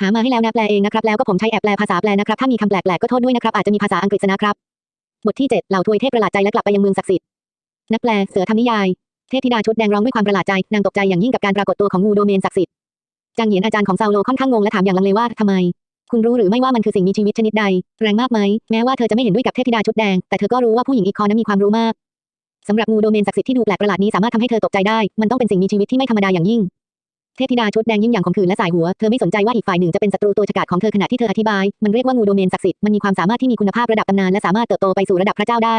หามาให้แล้วนะแปลเองนะครับแล้วก็ผมใช้แอปแปลภาษาแปลนะครับถ้ามีคำแปลกๆก็โทษด้วยนะครับอาจจะมีภาษาอังกฤษนะครับบทที่เจ็ดเหล่าทวยเทพประหลาดใจและกลับไปยังเมืองศักดิ์สิทธิ์นักแปลเสือทำนิยาย เทพธิดาชุดแดงร้องด้วยความประหลาดใจนางตกใจอย่างยิ่งกับการปรากฏตัวของงูโดเมนศักดิ์สิทธิ์จางเหยียนอาจารย์ของซาโลค่อนข้างงงและถามอย่างลังเลว่าทำไม คุณรู้หรือไม่ว่ามันคือสิ่งมีชีวิตชนิดใด แรงมากไหมแม้ว่าเธอจะไม่เห็นด้วยกับเทพธิดาชุดแดงแต่เธอก็รู้ว่าผู้หญิงอีกคนนั้นมีความรู้มากสำหรับงูโดเมนศักดิ์สิทธิ์ที่ดูแปลกประหลาดนี้สามารถทำให้เธอตกใจได้ มันต้องเป็นสิ่งมีชีวิตที่ไม่ธรรมดาอย่างยิ่ง ทพธิดาชุดแดงยิ้มอย่างขมขื่นและสายหัว เธอไม่สนใจว่าอีกฝ่ายหนึ่งจะเป็นศัตรูตัวฉกาจของเธอขณะที่เธออธิบาย มันเรียกว่างูโดเมนศักดิ์สิทธิ์ มันมีความสามารถที่มีคุณภาพระดับตำนานและสามารถเติบโตไปสู่ระดับพระเจ้าได้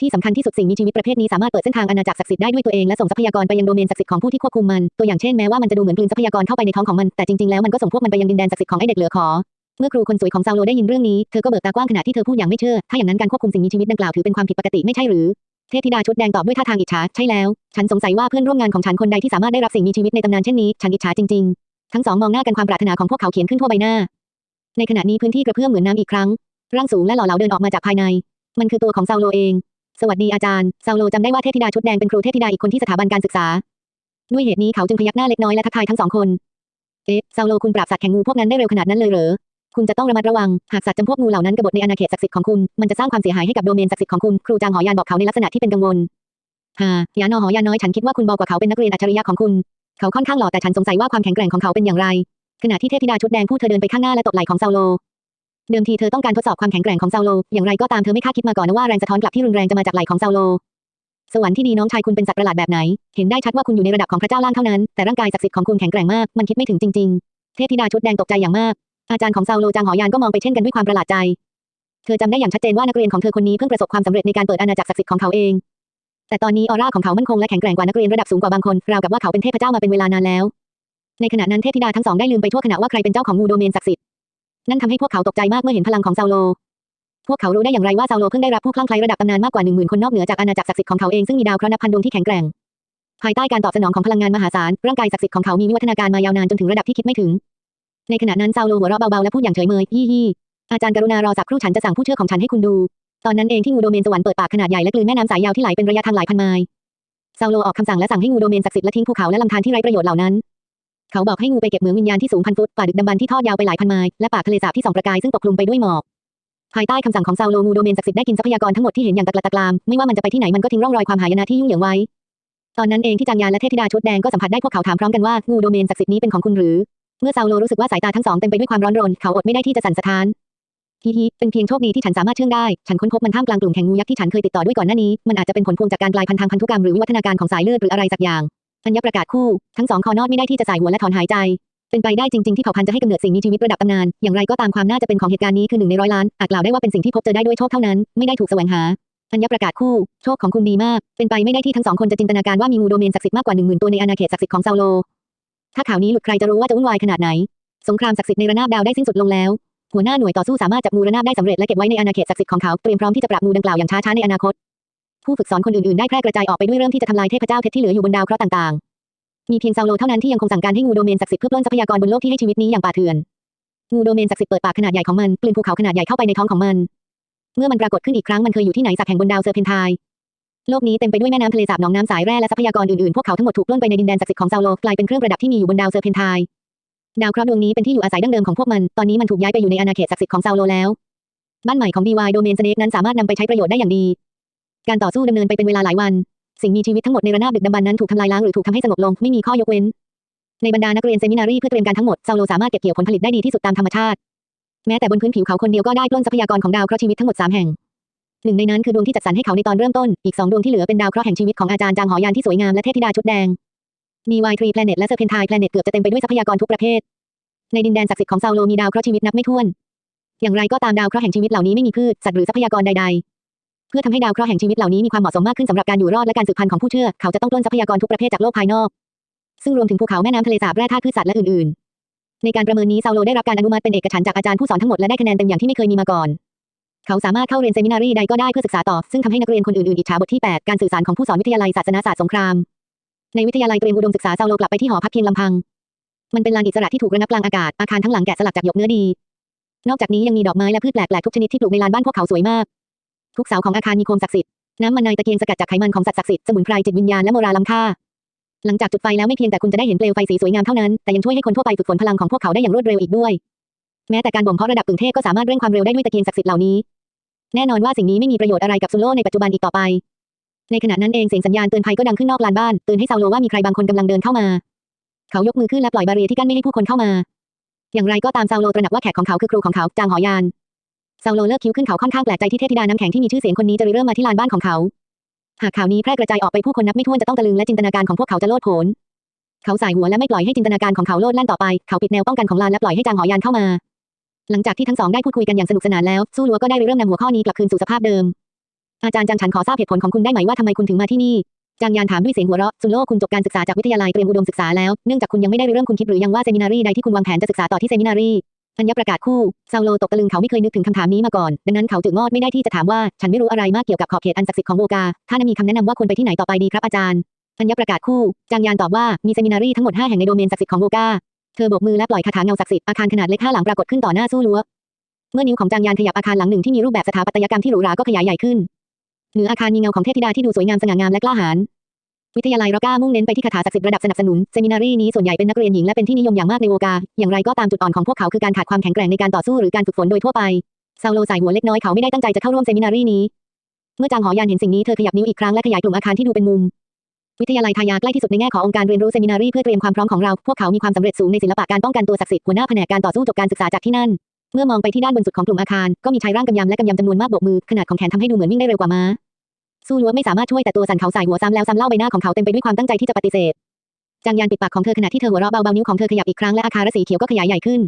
ที่สำคัญที่สุดสิ่งมีชีวิตประเภทนี้สามารถเปิดเส้นทางอาณาจักรศักดิ์สิทธิ์ได้ด้วยตัวเองและส่งทรัพยากรไปยังโดเมนศักดิ์สิทธิ์ของผู้ที่ควบคุมมัน ตัวอย่างเช่นแม้ว่ามันจะดูเหมือนกลืนทรัพยากรเข้าไปในท้องของมัน แต่จริงๆแล้วมันก็ส่งพวกมันไปยังดินแดนศักดิ์สิทธิ์ของไอเด็กเหลือขอเมื่อครูคนสวยของซาโลได้ยินเรื่องนี้ เธอก็เบิกตากว้างขณะที่เธอพูดอย่างไม่เชื่อ ถ้าอย่างนั้นการควบคุมสิ่งมีชีวิตดังกล่าวถือเป็นความผิดปกติไม่ใช่หรือ เทพธิดาชุดแดงตอบด้วยท่าทางอิจฉา ใช่แล้ว ฉันสงสัยว่าเพื่อนร่วมงานของฉันคนใดที่สามารถได้รับสิ่งมีชีวิตในตำนานเช่นนี้ ฉันอิจฉาจริงๆ ทั้งสองมองหน้ากันความปรารถนาของพวกเขาเขียนขึ้นทั่วใบหน้า ในขณะนี้พื้นที่กระเพื่อมเหมือนน้ำอีกครั้ง ร่างสูงและหล่อเหลาเดินออกมาจากภายใน มันคือตัวของซาโลเอง สวัสดีอาจารย์ซาโลจำได้ว่าเทพธิดาชุดแดงเป็นครูเทพธิดาอีกคนที่สถาบันการศึกษา ด้วยเหตุนี้เขาจึงพยักหน้าเล็กน้อยและทักทายทั้งสองคน เอ๊ะซาโลคุณปราบสัตว์แข่งงูพวกนั้นได้เร็วขนาดนั้นเลยเหรอ คุณจะต้องระมัดระวัง หากสัตว์จำพวกงูเหล่านั้นกบฏในอาณาเขตศักดิ์สิทธิ์ของคุณ มันจะสร้างความเสียหายให้กับโดเมนศักดิ์สิทธิ์ของคุณ ครูจางหอยานบอกเขาในลักษณะที่เป็นกังวลฮ่ายานอหอยานน้อยฉันคิดว่าคุณบอกว่าเขาเป็นนักเรียนอัจฉริยะของคุณ เขาค่อนข้างหล่อแต่ฉันสงสัยว่าความแข็งแกร่งของเขาเป็นอย่างไร ขณะที่เทพธิดาชุดแดงพูดเธอเดินไปข้างหน้าและตบไหล่ของซาโล เดิมทีเธอต้องการทดสอบความแข็งแกร่งของซาโล อย่างไรก็ตามเธอไม่คาดคิดมาก่อนนะว่าแรงสะท้อนกลับที่รุนแรงจะมาจากไหล่ของซาโลสวรรค์ที่ดีน้องชายคุณเป็นสัตว์ประหลาดแบบไหน เห็นได้ชัดว่าคุณอยู่ในระดับของพระเจ้าล่างเท่านั้น แต่ร่างกายศักดิ์สิทธิ์ของคุณแข็งแกร่งมาก มันคิดไม่ถึงจริง ๆ เทพธิดาชุดแดงตกใจอย่างมาก อาจารย์ของซาโลจางหอยานก็มองไปเช่นกันด้วยความประหลาดใจ เธอจำได้อย่างชัดเจนว่านักเรียนของเธอคนนี้เพิ่งประสบความสำเร็จในการเปิดอาณาจักรศักดิ์สิทธิ์ของเขาเอง แต่ตอนนี้ออร่าของเขามั่นคงและแข็งแกร่งกว่านักเรียนระดับสูงกว่าบางคนราวกับว่าเขาเป็นเทพเจ้ามาเป็นเวลานานแล้ว ในขณะนั้นเทพธิดาทั้งสองได้ลืมไปทั่วขณะว่าใครเป็นเจ้าของงูโดเมนศักดิ์สิทธิ์นั่นทำให้พวกเขาตกใจมากเมื่อเห็นพลังของซาโล พวกเขารู้ได้อย่างไรว่าซาโลเพิ่งได้รับผู้คลั่งไคล้ระดับตำนานมากกว่าหนึ่งหมื่นคนนอกเหนือจากอาณาจักรศักดิ์สิทธิ์ของเขาเองซึ่งมีดาวเคราะห์นับพันดวงที่แข็งแกร่งภายใต้การตอบสนองของพลังงานมหาศาลร่างกายศักดิ์สิทธิ์ของเขามีวิวัฒนาการมายาวนานจนถึงระดับที่คิดไม่ถึง ในขณะนั้นซาโลหัวเราะเบาๆและพูดอย่างเฉยเมยยี่ยี่อาจารย์กรุณารอสักครู่ฉันจะสั่งผู้เชื่อของฉันให้คุณดู ตอนนั้นเองที่งูโดเมนสวรรค์เปิดปากขนาดใหญ่และกลืนแม่น้ำสายยาวที่ไหลเป็นระยะทางหลายพันไมล์ซาโลออกคำสั่งและสั่งให้งูโดเมนศักดิ์สิทธิ์และทิ้งภูเขาและลำธารที่ไร้ประโยชน์เหล่านั้น เขาบอกให้งูไปเก็บเหมืองวิญญาณที่สูงพันฟุตป่าดึกดำบรรที่ทอดยาวไปหลายพันไมล์และป่าทะเลสาบที่ส่องประกายซึ่งปกคลุมไปด้วยหมอกภายใต้คำสั่งของซาโลงูโดเมนศักดิ์สิทธิ์ได้กินทรัพยากรทั้งหมดที่เห็นอย่างตะกละตะกรามไม่ว่ามันจะไปที่ไหนมันก็ทิ้งร่องรอยความหายนะที่ยุ่งเหยิงไว้ ตอนนั้นเองที่จางยานและเทพธิดาชุดแดงก็สัมผัสได้พวกเขาถามพร้อมกันว่างูโดเมนศักดิ์สิทธิ์นี้เป็นของคุณหรือ เมื่อซาโลรู้สึกว่าสายตาทั้งสองเต็มไปด้วยความร้อนรน เขาอดไม่ได้ที่จะสั่นสะท้านฮิฮิเป็นเพียงโชคดีที่ฉันสามารถเชื่องได้ ฉันค้นพบมันท่ามกลางกลุ่มแข่งงูยักษ์ที่ฉันเคยติดต่อด้วยก่อนหน้านี้ มันอาจจะเป็นผลพวงจากการกลายพันธุ์ทางพันธุกรรมหรือวิวัฒนาการของสายเลือดหรืออะไรสักอย่างอัญญประกาศคู่ ทั้งสองคอนอดไม่ได้ที่จะสายหัวและถอนหายใจ เป็นไปได้จริงๆที่เผ่าพันธุ์จะให้กำเนิดสิ่งมีชีวิตระดับตำนาน อย่างไรก็ตามความน่าจะเป็นของเหตุการณ์นี้คือหนึ่งในร้อยล้าน อาจกล่าวได้ว่าเป็นสิ่งที่พบเจอได้ด้วยโชคเท่านั้น ไม่ได้ถูกแสวงหาอัญประกาศคู่ โชคของคุณดีมาก เป็นไปไม่ได้ที่ทั้งสองคนจะจินตนาการว่ามีงูโดเมนศักดิ์สิทธิ์มากกว่าหนึ่งหมื่นตัวในอาณาเขตศักดิ์สิทธิ์ของซาโล ถ้าข่าวนี้หลุดใครจะรู้ว่าจะวุ่นวายขนาดไหน สงครามศักดิ์สิทธิ์ในระนาบดาวได้สิ้นสุดลงแล้ว หัวหน้าหน่วยต่อสู้สามารถจับงูระนาบได้สำเร็จและเก็บไว้ในอาณาเขตศักดิ์สิทธิ์ของเขาเตรียมพร้อมที่จะปราบงูดังกล่าวอย่างช้าๆในอนาคต ผู้ฝึกสอนคนอื่นๆได้แพร่กระจายออกไปด้วยเริ่มที่จะทำลายเทพเจ้าเพชรที่เหลืออยู่บนดาวเคราะห์ต่างๆ มีเพียงซาโลเท่านั้นที่ยังคงสั่งการให้งูโดเมนศักดิ์สิทธิ์เพื่อปล้นทรัพยากรบนโลกที่ให้ชีวิตนี้อย่างป่าเถื่อนงูโดเมนศักดิ์สิทธิ์เปิดปากขนาดใหญ่ของมันกลืนภูเขาขนาดใหญ่เข้าไปในท้องของมัน เมื่อมันปรากฏขึ้นอีกครั้งมันเคยอยู่ที่ไหนสักแห่งบนดาวเซอร์เพนไท โลกนี้เต็มไปด้วยแม่น้ำทะเลสาบหนองน้ำสายแร่และทรัพยากรอื่นๆ พวกเขาทั้งหมดถูกปล้นไปในดินแดนศักดิ์สิทธิ์ของซาโลกลายเป็นเครื่องประดับที่มีอยู่บนดาวเซอร์เพนทน์ดาวเคราะห์ดวงนี้เป็นที่อยู่อาศัยดั้งเดิมของพวกมัน ตอนนี้มันถูกย้ายไปอยู่ในอาณาเขตศักดิ์สิทธิ์ของซาโลแล้ว บ้านใหม่ของ DY Domain Snake นั้นสามารถนำไปใช้ประโยชน์ได้อย่างดี การต่อสู้ดำเนินไปเป็นเวลาหลายวัน สิ่งมีชีวิตทั้งหมดในระนาบดึกดำบรรนั้นถูกทำลายล้างหรือถูกทำให้สงบลงไม่มีข้อยกเว้น ในบรรดานักเรียนเซมินารีเพื่อเตรียมการทั้งหมดซาโลสามารถเก็บเกี่ยวผลผลิตได้ดีที่สุดตามธรรมชาติ แม้แต่บนพื้นผิวเขาคนเดียวก็ได้ปล้นทรัพยากรของดาวเคราะห์ชีวิตทั้งหมดสามแห่ง หนึ่งในนั้นคือดวงที่จัดสรรให้เขาในตอนเริ่มต้น อีกสองดวงที่เหลือเป็นดาวเคราะห์แห่งชีวิตของอาจารย์จางหอยานที่สวยงามและเทพธิดาชุดแดง DY3 Planet และ Serpentine Planet เกือบจะเต็มไปด้วยทรัพยากรทุกประเภท ในดินแดนศักดิ์สิทธิ์ของซาโลมีดาวเคราะห์ชีวิตนับไม่ถ้วน อย่างไรก็ตามดาวเคราะห์แห่งชีวิตเหล่านี้ไม่มีพืชสัตว์หรือทรัพยากรใด ๆ เพื่อทำให้ดาวเคราะห์แห่งชีวิตเหล่านี้มีความเหมาะสมมากขึ้นสำหรับการอยู่รอดและการสืบพันธุ์ของผู้เชื่อเขาจะต้องปล้นทรัพยากรทุกประเภทจากโลกภายนอก ซึ่งรวมถึงภูเขาแม่น้ำทะเลสาบแร่ธาตุพืชสัตว์และอื่นๆ ในการประเมินนี้ซาโลได้รับการอนุมัติเป็นเอกฉันท์จากอาจารย์ผู้สอนทั้งหมดและได้คะแนนเต็มอย่างที่ไม่เคยมีมาก่อน เขาสามารถเข้าเรียนเซมินารีใดก็ได้เพื่อศึกษาต่อ ซึ่งทำให้นักเรียนคนอื่นๆอิจฉาบทที่ 8 การสื่อสารของผู้สอนวิทยาลัยศาสนศาสตร์สงคราม ในวิทยาลัยเตรียมอุดมศึกษาเซาโลกลับไปที่หอพักเพียงลำพัง มันเป็นลานอิสระที่ถูกระงับกลางอากาศ อาคารทั้งหลังแกะสลักจากหยกเนื้อดี นอกจากนี้ยังมีดอกไม้และพืชแปลกๆทุกชนิดที่ปลูกในลานบ้านพวกเขาสวยมาก ทุกเสาของอาคารมีโคมศักดิ์สิทธิ์น้ำมันในตะเกียงสกัดจากไขมันของสัตว์ศักดิ์สิทธิ์สมุนไพรจิตวิญญาณและโมราล้ำค่าหลังจากจุดไฟแล้วไม่เพียงแต่คุณจะได้เห็นเปลวไฟสีสวยงามเท่านั้น แต่ยังช่วยให้คนทั่วไปฝึกฝนพลังของพวกเขาได้อย่างรวดเร็วอีกด้วย แม้แต่การบ่มเพาะระดับกึ่งเทพก็สามารถเร่งความเร็วได้ด้วยตะเกียงศักดิ์สิทธิ์เหล่านี้ แน่นอนว่าสิ่งนี้ไม่มีประโยชน์อะไรกับซุนโลในปัจจุบันอีกต่อไป ในขณะนั้นเองเสียงสัญญาณเตือนภัยก็ดังขึ้นนอกลานบ้านเตือนให้ซาโลว่ามีใครบางคนกำลังเดินเข้ามา เขายกมือขึ้นและปล่อยบาเรียที่กั้นไม่ให้ผู้คนเข้ามา อย่างไรก็ตามซาโลตระหนักว่าแขกของเขาคือครูของเขาจางหอยานซาโลเลิกคิ้วขึ้นเขาค่อนข้างแปลกใจที่เทพธิดาน้ำแข็งที่มีชื่อเสียงคนนี้จะริเริ่มมาที่ลานบ้านของเขา หากข่าวนี้แพร่กระจายออกไปผู้คนนับไม่ถ้วนจะต้องตะลึงและจินตนาการของพวกเขาจะโลดโผนเขาสายหัวและไม่ปล่อยให้จินตนาการของเขาโลดแล่นต่อไป เขาปิดแนวป้องกันของลานและปล่อยให้จางหอยานเข้ามา หลังจากที่ทั้งสองได้พูดคุยกันอย่างสนุกสนานแล้ว สู้ลัวก็ได้เริ่มนำหัวข้อนี้กลับคืนสู่สภาพเดิม อาจารย์จังฉันขอทราบเหตุผลของคุณได้ไหมว่าทำไมคุณถึงมาที่นี่ จางยานถามด้วยเสียงหัวเราะ ซุนโลคุณจบการศึกษาจากวิทยาลัยเตรียมอุดมศึกษาแล้ว เนื่องจากคุณยังไม่ได้เริ่มคุณคิดหรือยังว่าเซมินารีใดที่คุณวางแผนจะศึกษาต่อที่เซมินารีอัญญประกาศคู่ซาโลตกตะลึงเขาไม่เคยนึกถึงคำถามนี้มาก่อน ดังนั้นเขาจึงงอดไม่ได้ที่จะถามว่าฉันไม่รู้อะไรมากเกี่ยวกับขอบเขตอันศักดิ์สิทธิ์ของโวกาถ้านั้นมีคำแนะนำว่าควรไปที่ไหนต่อไปดีครับอาจารย์อัญญประกาศคู่ จางยานตอบว่ามีเซมินารีทั้งหมด5แห่งในโดเมนศักดิ์สิทธิ์ของโวกา เธอโบกมือและปล่อยคาถาเงาศักดิ์สิทธิ์อาคารขนาดเล็กห้าหลังปรากฏขึ้นต่อหน้าสู้ลัวเมื่อนิ้วของจางยานขยับอาคารหลังหนึ่งที่มีรูปแบบสถาปัตยกรรมที่หรูหราก็ขยายใหญ่ขึ้นเหนืออาคารมีเงาของเทพธิดาที่ดูสวยงามสง่างามและกล้าหาญวิทยาลัยรอก้ามุ่งเน้นไปที่คาถาศักดิ์สิทธิ์ระดับสนับสนุนเซมินารีนี้ส่วนใหญ่เป็นนักเรียนหญิงและเป็นที่นิยมอย่างมากในโวกา อย่างไรก็ตามจุดอ่อนของพวกเขาคือการขาดความแข็งแกร่งในการต่อสู้หรือการฝึกฝนโดยทั่วไปซาโลสายหัวเล็กน้อยเขาไม่ได้ตั้งใจจะเข้าร่วมเซมินารีนี้ เมื่อจางหอยานเห็นสิ่งนี้เธอขยับนิ้วอีกครั้งและขยายกลุ่มอาคารที่ดูเป็นมุม วิทยาลัยทายาใกล้ที่สุดในแง่ขององค์การเรียนรู้เซมินารีเพื่อเตรียมความพร้อมของเรา พวกเขามีความสำเร็จสูงในศิลปะการป้องกันตัวศักดิ์สิทธิ์หัวหน้าแผนกการต่อสู้จบการศึกษาจากที่นั่น เมื่อมองไปที่ด้านบนสุดของกลุ่มอาคาร ก็มีชายร่างกำยำและกำยำจำนวนมากโบกมือ ขนาดของแขนทำให้ดูเหมือนวิ่งได้เร็วกว่าม้า สู้ลัวไม่สามารถช่วยแต่ตัวสั่นเขาสายหัวซ้ำแล้วซ้ำเล่าใบหน้าของเขาเต็มไปด้วยความตั้งใจที่จะปฏิเสธจางยานปิดปากของเธอขณะที่เธอหัวเราะเบาๆนิ้วของเธอขยับอีกครั้งและอาคารสีเขียวก็ขยายใหญ่ขึ้น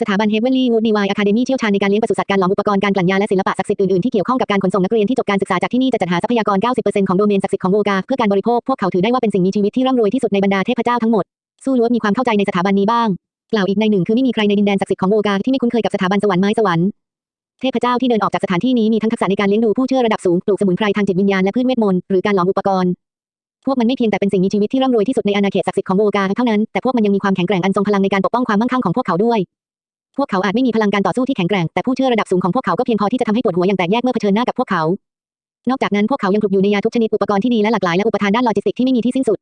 สถาบันเฮเวนลี่วูดดีวายอะคาเดมี่เชี่ยวชาญในการเลี้ยงปศุสัตว์การหลอมอุปกรณ์การกลั่นยาและศิลปะศักดิ์สิทธิ์อื่นๆที่เกี่ยวข้องกับการขนส่งนักเรียนที่จบการศึกษาจากที่นี่จะจัดหาทรัพยากร 90%ของโดเมนศักดิ์สิทธิ์ของโวกาเพื่อการบริโภคพวกเขาถือได้ว่าเป็นสิ่งมีชีวิตที่ร่ำรวยที่สุดในบรรดาเทพเจ้าทั้งหมดสู้ล้วนมีความเข้าใจในสถาบันนี้บ้างกล่าวอีกในหนึ่งคือไม่มีใครในดินแดนศักดิ์สิทธิ์ของโวกาที่ไม่คุ้นเคยกับสถาบันสวรรค์ไม้สวรรค์เทพเจ้าที่เดินออกจากสถานที่นี้มีทั้งทักษะในการเลี้ยงดูผู้เชื่อระดับสูงปลูกสมุนไพรทางจิตวิญญาณและพืชเวทมนต์หรือการหลอมอุปกรณ์พวกมันไม่เพียงแต่เป็นสิ่งมีชีวิตที่ร่ำรวยที่สุดในอาณาเขตศักดิ์สิทธิ์ของโวกาเท่านั้นแต่พวกมันยังมีความแข็งแกร่งอันทรงพลังในการปกป้องความมั่งคั่งของพวกเขาด้วย พวกเขาอาจไม่มีพลังการต่อสู้ที่แข็งแกร่ง แต่ผู้เชื่อระดับสูงของพวกเขาก็เพียงพอที่จะทำให้ปวดหัวอย่างแตกแยกเมื่อเผชิญหน้ากับพวกเขา นอกจากนั้นพวกเขายังคลุกอยู่ในยาทุกชนิดอุปกรณ์ที่ดีและหลากหลายและอุปทานด้านโลจิสติกที่ไม่มีที่สิ้นสุด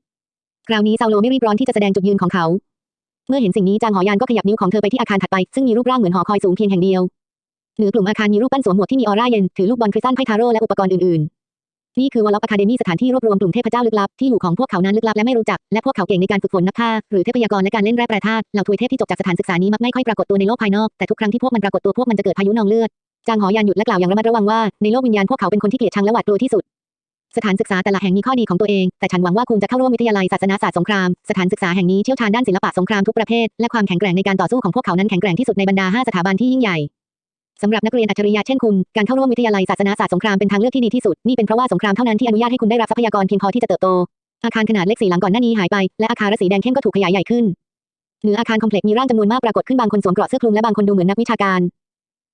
คราวนี้ซาโลไม่รีบร้อนที่จะแสดงจุดยืนของเขา เมื่อเห็นสิ่งนี้จางหอยานก็ขยับนิ้วของเธอไปที่อาคารถัดไปซึ่งมีรูปร่างเหมือนหอคอยสูงเพียงแห่งเดียวเหนือกลุ่มอาคารมีรูปปั้นสวมหมวกที่มีออร่าเย็นถือลูกบอลคริสตัลไพทาโร่และอุปกรณ์อื่นๆ นี่คือวอลล็อกอะคาเดมี่สถานที่รวบรวมกลุ่มเทพเจ้าลึกลับที่อยู่ของพวกเขานั้นลึกลับและไม่รู้จัก และพวกเขาเก่งในการฝึกฝนนักฆ่าหรือเทพยากรและการเล่นแร่แปรธาตุเหล่าทวยเทพที่จบจากสถานศึกษานี้มักไม่ค่อยปรากฏตัวในโลกภายนอกแต่ทุกครั้งที่พวกมันปรากฏตัวพวกมันจะเกิดพายุนองเลือดจางหอยานหยุดและกล่าวอย่างระมัดระวังว่าในโลกวิญญาณพวกเขาเป็นคนที่เกลียดชังและหวาดกลัวที่สุดสถานศึกษาแต่ละแห่งมีข้อดีของตัวเอง แต่ฉันหวังว่าคุณจะเข้าร่วมวิทยาลัยศาสนาศาสตร์สงคราม สถานศึกษาแห่งนี้เชี่ยวชาญด้านศิลปะสงครามทุกประเภท และความแข็งแกร่งในการต่อสู้ของพวกเขานั้นแข็งแกร่งที่สุดในบรรดา 5 สถาบันที่ยิ่งใหญ่ สำหรับนักเรียนอัจฉริยะเช่นคุณ การเข้าร่วมวิทยาลัยศาสนาศาสตร์สงครามเป็นทางเลือกที่ดีที่สุด นี่เป็นเพราะว่าสงครามเท่านั้นที่อนุญาตให้คุณได้รับทรัพยากรเพียงพอที่จะเติบโต อาคารขนาดเล็กสีหลังก่อนหน้านี้หายไป และอาคารสีแดงเข้มก็ถูกขยายใหญ่ขึ้น เหนืออาคารคอมเพล็กซ์มีร่างจำนวนมากปรากฏขึ้นบางคนสวมเกราะเสื้อคลุมและบางคนดูเหมือนนักวิชาการ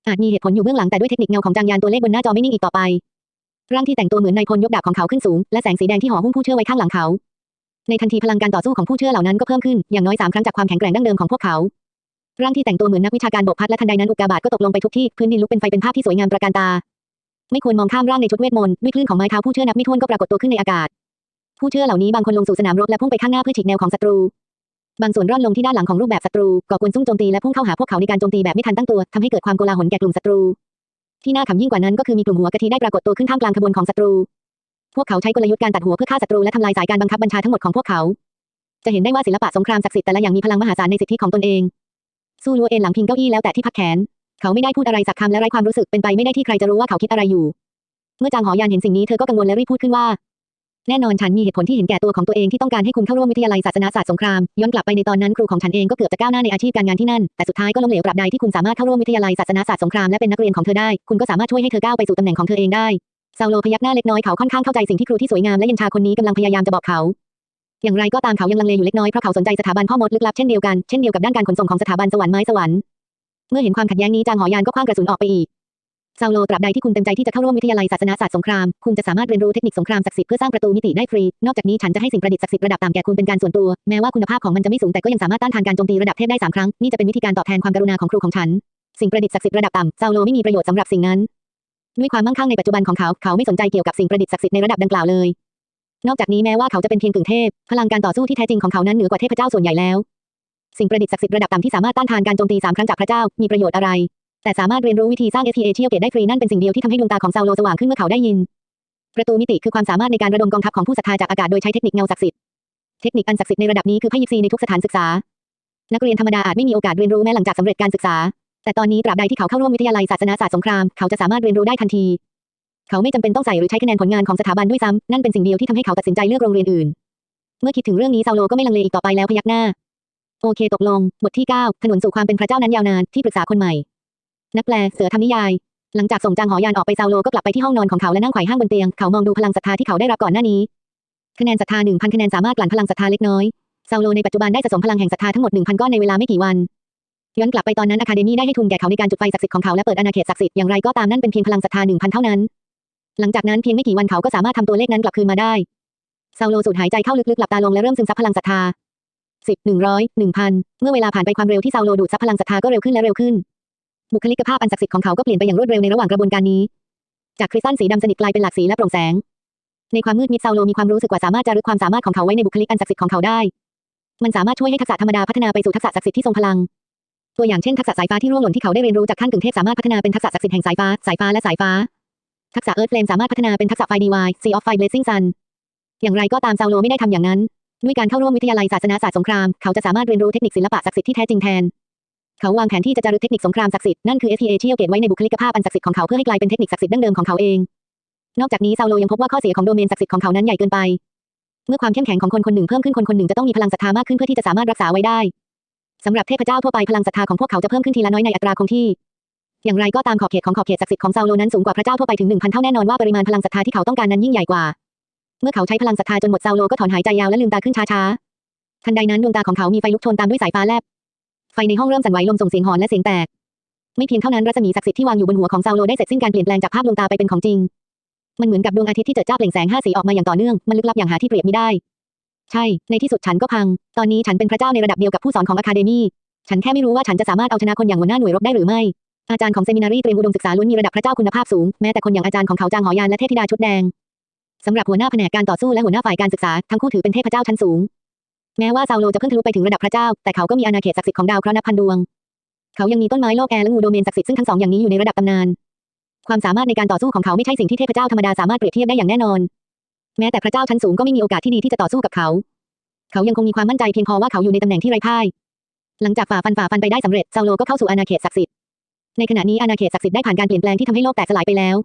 อาจมีเหตุผลอยู่เบื้องหลังแต่ด้วยเทคนิคเงาของจางยานตัวเลขบนหน้าจอไม่นิ่งอีกต่อไป ร่างที่แต่งตัวเหมือนนายพลยกดาบของเขาขึ้นสูง และแสงสีแดงที่ห่อหุ้มผู้เชื่อไว้ข้างหลังเขา ในทันทีพลังการต่อสู้ของผู้เชื่อเหล่านั้นก็เพิ่มขึ้นอย่างน้อยสามครั้งจากความแข็งแกร่งดั้งเดิมของพวกเขา ร่างที่แต่งตัวเหมือนนักวิชาการบกพัดและทันใดนั้นอุกกาบาตก็ตกลงไปทุกที่พื้นดินลุกเป็นไฟเป็นภาพที่สวยงามตระการตา ไม่ควรมองข้ามร่างในชุดเวทมนต์ด้วยคลื่นของไม้เท้าผู้เชื่อนับไม่ถ้วนก็ปรากฏตัวขึ้นในอากาศ ผู้เชื่อเหล่านี้บางคนลงสู่สนามรบและพุ่งไปข้างหน้าเพื่อฉีกแนวของศัตรูบางส่วนร่อนลงที่ด้านหลังของรูปแบบศัตรูก่อกวนซุ่มโจมตีและพุ่งเข้าหาพวกเขาในการโจมตีแบบไม่ทันตั้งตัวทำให้เกิดความโกลาหลแก่กลุ่มศัตรู ที่น่าขำยิ่งกว่านั้นก็คือมีกลุ่มหัวกะทิได้ปรากฏตัวขึ้นท่ามกลางขบวนของศัตรู พวกเขาใช้กลยุทธ์การตัดหัวเพื่อฆ่าศัตรูและทำลายสายการบังคับบัญชาทั้งหมดของพวกเขา จะเห็นได้ว่าศิลปะสงครามศักดิ์สิทธิ์แต่ละอย่างมีพลังมหาศาลในสิทธิของตนเอง สู้ลัวเอ็นหลังพิงเก้าอี้แล้วแต่ที่พักแขน เขาไม่ได้พูดอะไรสักคำและไร้ความรู้สึกเป็นไปไม่ได้ที่ใครจะรู้ว่าเขาคิดอะไรอยู่ เมื่อจางหอยานเห็นสิ่งนี้เธอก็กังวลและรีบพูดขึ้นว่า แน่นอนฉันมีเหตุผลที่เห็นแก่ตัวของตัวเองที่ต้องการให้คุณเข้าร่วมวิทยาลัยศาสนาศาสตร์สงครามย้อนกลับไปในตอนนั้นครูของฉันเองก็เกือบจะก้าวหน้าในอาชีพการงานที่นั่นแต่สุดท้ายก็ล้มเหลวตราบใดที่คุณสามารถเข้าร่วมวิทยาลัยศาสนาศาสตร์สงครามและเป็นนักเรียนของเธอได้คุณก็สามารถช่วยให้เธอก้าวไปสู่ตำแหน่งของเธอเองได้ซาโลพยักหน้าเล็กน้อยเขาค่อนข้างเข้าใจสิ่งที่ครูที่สวยงามและเย็นชาคนนี้กำลังพยายามจะบอกเขา อย่างไรก็ตามเขายังลังเลอยู่เล็กน้อยเพราะเขาสนใจสถาบันพ่อมดลึกลับเช่นเดียวกันเช่นเดียวกับด้านการขนส่งของสถาบันสวรรค์ไม้สวรรค์เมื่อเห็นความขัดแย้งนี้จางหอยานก็คว้างกระสุนออกไปอีกซาโลตราบใดที่คุณเต็มใจที่จะเข้าร่วมวิทยาลัยศาสนาศาสตร์สงคราม คุณจะสามารถเรียนรู้เทคนิคสงครามศักดิ์สิทธิ์เพื่อสร้างประตูมิติได้ฟรี นอกจากนี้ฉันจะให้สิ่งประดิษฐ์ศักดิ์สิทธิ์ระดับต่ำแก่คุณเป็นการส่วนตัว แม้ว่าคุณภาพของมันจะไม่สูงแต่ก็ยังสามารถต้านทานการโจมตีระดับเทพได้สามครั้ง นี่จะเป็นวิธีการตอบแทนความกรุณาของครูของฉัน สิ่งประดิษฐ์ศักดิ์สิทธิ์ระดับต่ำซาโลไม่มีประโยชน์สำหรับสิ่งนั้น ด้วยความมั่งคั่งในปัจจุบันของเขา เขาไม่สนใจเกี่ยวกับสิ่งประดิษฐ์ศักดิ์สิทธิ์ในระดับดังกล่าวเลย นอกจากนี้แม้ว่าเขาจะเป็นเพียงกึ่งเทพ พลังการต่อสู้ที่แท้จริงของเขานั้นเหนือกว่าเทพเจ้าส่วนใหญ่แล้ว สิ่งประดิษฐ์ศักดิ์สิทธิ์ระดับต่ำที่สามารถต้านทานการโจมตีสามครั้งจากพระเจ้า มีประโยชน์อะไร แต่สามารถเรียนรู้วิธีสร้าง SPA เชียลเกตได้ฟรีนั่นเป็นสิ่งเดียวที่ทำให้ดวงตาของซาโลสว่างขึ้นเมื่อเขาได้ยิน ประตูมิติคือความสามารถในการระดมกองทัพของผู้ศรัทธาจากอากาศโดยใช้เทคนิคเงาศักดิ์สิทธิ์ เทคนิคอันศักดิ์สิทธิ์ในระดับนี้คือไพ่ยิปซีในทุกสถานศึกษา นักเรียนธรรมดาอาจไม่มีโอกาสเรียนรู้แม้หลังจากสำเร็จการศึกษา แต่ตอนนี้ตราบใดที่เขาเข้าร่วมวิทยาลัยศาสนาศาสตร์สงคราม เขาจะสามารถเรียนรู้ได้ทันที เขาไม่จำเป็นต้องใส่หรือใช้คะแนนผลงานของสถาบันด้วยซ้ำนั่นเป็นสิ่งเดียวที่ทำให้เขาตัดสินใจเลือกโรงเรียนอื่น เมื่อคิดถึงเรื่องนี้ซาโลก็ไม่ลังเลอีกต่อไปแล้วพยักหน้า โอเคตกลง บทที่ 9 ถนนสู่ความเป็นพระเจ้านั้นยาวนานที่ปรึกษาคนใหม่ นักแปลเสือทำนิยาย หลังจากส่งจางหอยานออกไปซาโลก็กลับไปที่ห้องนอนของเขาและนั่งไขว่ห้างบนเตียงเขามองดูพลังศรัทธาที่เขาได้รับก่อนหน้านี้คะแนนศรัทธา1,000คะแนนสามารถกลั่นพลังศรัทธาเล็กน้อยซาโลในปัจจุบันได้สะสมพลังแห่งศรัทธาทั้งหมด1,000ก้อนในเวลาไม่กี่วันย้อนกลับไปตอนนั้นอะคาเดมี่ได้ให้ทุนแก่เขาในการจุดไฟศักดิ์สิทธิ์ของเขาและเปิดอาณาเขตศักดิ์สิทธิ์อย่างไรก็ตามนั่นเป็นเพียงพลังศรัทธา1,000เท่านั้น หลังจากนั้นเพียงไม่กี่วันเขาก็สามารถทำตัวเลขนั้นกลับคืนมาได้ซาโลสูดหายใจเข้าลึกๆหลับตาลงและเริ่มซึมซับพลังศรัทธาสิบหนึ่งร้อยหนึ่งพันเมื่อเวลาผ่านไปความเร็วที่ซาโลดูดซับพลังศรัทธาก็เร็วขึ้นและเร็วขึ้น บุคลิกภาพอันศักดิ์สิทธิ์ของเขาก็เปลี่ยนไปอย่างรวดเร็วในระหว่างกระบวนการนี้ จากคริสตัลสีดำสนิทกลายเป็นหลากสีและโปร่งแสง ในความมืดมิดซาโลมีความรู้สึกว่าสามารถจะรึกความสามารถของเขาไว้ในบุคลิกอันศักดิ์สิทธิ์ของเขาได้ มันสามารถช่วยให้ทักษะธรรมดาพัฒนาไปสู่ทักษะศักดิ์สิทธิ์ที่ทรงพลัง ตัวอย่างเช่นทักษะสายฟ้าที่ร่วงหล่นที่เขาได้เรียนรู้จากขั้นกึ่งเทพสามารถพัฒนาเป็นทักษะศักดิ์สิทธิ์แห่งสายฟ้า สายฟ้าและสายฟ้า ทักษะเอิร์ธเฟลมสามารถพัฒนาเป็นทักษะไฟดีวายซีออฟไฟเบลซิ่งซันอย่างไรก็ตามซาโลไม่ได้ทำอย่างนั้น ด้วยการเข้าร่วมวิทยาลัยศาสนาศาสตร์สงคราม เขาจะสามารถเรียนรู้เทคนิคศิลปะศักดิ์สิทธิ์ที่แท้จริงแทน เขาวางแผนที่จะจารึกเทคนิคสงครามศักดิ์สิทธิ์นั่นคือ SPA เชียลเกตไว้ในบุคลิกภาพอันศักดิ์สิทธิ์ของเขาเพื่อให้กลายเป็นเทคนิคศักดิ์สิทธิ์ดั้งเดิมของเขาเอง นอกจากนี้ซาโลยังพบว่าข้อเสียของโดเมนศักดิ์สิทธิ์ของเขานั้นใหญ่เกินไป เมื่อความเข้มแข็งของคนคนหนึ่งเพิ่มขึ้นคนคนหนึ่งจะต้องมีพลังศรัทธามากขึ้นเพื่อที่จะสามารถรักษาไว้ได้สำหรับเทพเจ้าทั่วไปพลังศรัทธาของพวกเขาจะเพิ่มขึ้นทีละน้อยในอัตราคงที่ อย่างไรก็ตามขอบเขตของขอบเขตศักดิ์สิทธิ์ของซาโลนั้นสูงกว่าพระเจ้าทั่วไปถึง1,000เท่าแน่นอนว่าปริมาณพลังศรัทธาที่เขาต้องการนั้นยิ่งใหญ่กว่า เมื่อเขาใช้พลังศรัทธาจนหมดซาโลก็ถอนหายใจยาวและลืมตาขึ้นช้าๆทันใดนั้นดวงตาของเขามีไฟลุกโชนตามด้วยสายฟ้าแลบไฟในห้องเริ่มสั่นไหวลมส่งเสียงหอนและเสียงแตกไม่เพียงเท่านั้นรัศมีศักดิ์สิทธิ์ที่วางอยู่บนหัวของซาโลได้เสร็จสิ้นการเปลี่ยนแปลงจากภาพดวงตาไปเป็นของจริง มันเหมือนกับดวงอาทิตย์ที่เจิดจ้าเปล่งแสงห้าสีออกมาอย่างต่อเนื่องมันลึกลับอย่างหาที่เปรียบมิได้ ใช่ ในที่สุดฉันก็พัง ตอนนี้ฉันเป็นพระเจ้าในระดับเดียวกับผู้สอนของอะคาเดมีฉันแค่ไม่รู้ว่าฉันจะสามารถเอาชนะคนอย่างหัวหน้าหน่วยรบได้หรือไม่ อาจารย์ของเซมินารีเตรียมอุดมศึกษาล้วนมีระดับพระเจ้าคุณภาพสูง แม้แต่คนอย่างอาจารย์ของเขาจางหอยานและเทพธิดาชุดแดงสำหรับหัวหน้าแผนกการต่อสู้และหัวหน้าฝ่ายการศึกษาทั้งคู่ถือเป็นเทพเจ้าชั้นสูง แม้ว่าซาโลจะเพิ่งทะลุไปถึงระดับพระเจ้า แต่เขาก็มีอาณาเขตศักดิ์สิทธิ์ของดาวเคราะห์นับพันดวง เขายังมีต้นไม้โลกแอร์และงูโดเมนศักดิ์สิทธิ์ซึ่งทั้งสองอย่างนี้อยู่ในระดับตำนาน ความสามารถในการต่อสู้ของเขาไม่ใช่สิ่งที่เทพเจ้าธรรมดาสามารถเปรียบเทียบได้อย่างแน่นอน แม้แต่พระเจ้าชั้นสูงก็ไม่มีโอกาสที่ดีที่จะต่อสู้กับเขา เขายังคงมีความมั่นใจเพียงพอว่าเขาอยู่ในตำแหน่งที่ไร้พ่าย หลังจากฝ่าฟันฝ่าฟันไปได้สำเร็จซาโลก็เข้าสู่อาณาเขตศักดิ์สิทธิ์ ในขณะนี้อาณาเขตศักดิ์สิทธิ์ได้ผ่านการเปลี่ยนแปลงที่ทำให้โลกแตกสลายไปแล้ว